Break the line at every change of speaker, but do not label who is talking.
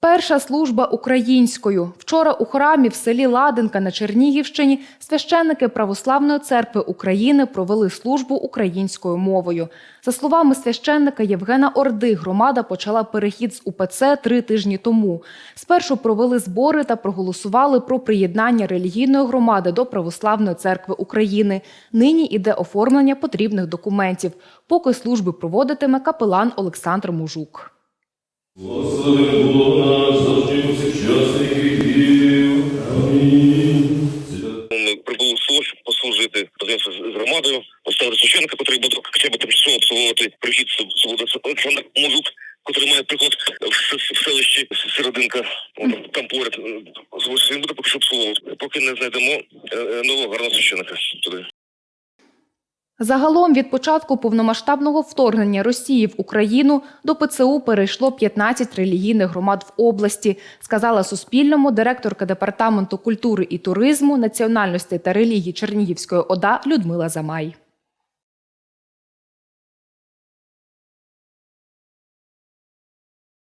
Перша служба українською. Вчора у храмі в селі Ладинка на Чернігівщині священники Православної церкви України провели службу українською мовою. За словами священника Євгена Орди, громада почала перехід з УПЦ три тижні тому. Спершу провели збори та проголосували про приєднання релігійної громади до Православної церкви України. Нині іде оформлення потрібних документів. Поки служби проводитиме капелан Олександр Мужук.
Благослови Бог наш завжди повсякчас віків. Амінь.
Ми прибули в село, щоб послужити разом з громадою, поставили священника, який буде хоча б тимчасово обслуговувати прихід свобода Олександр Мужук, який має приклад в, селищі Серединка, там поряд. Ось Він буде поки що обслуговувати, поки не знайдемо е, е, нового гарного священика туди.
Загалом від початку повномасштабного вторгнення Росії в Україну до ПЦУ перейшло 15 релігійних громад в області, сказала Суспільному директорка департаменту культури і туризму, національності та релігії Чернігівської ОДА Людмила Замай.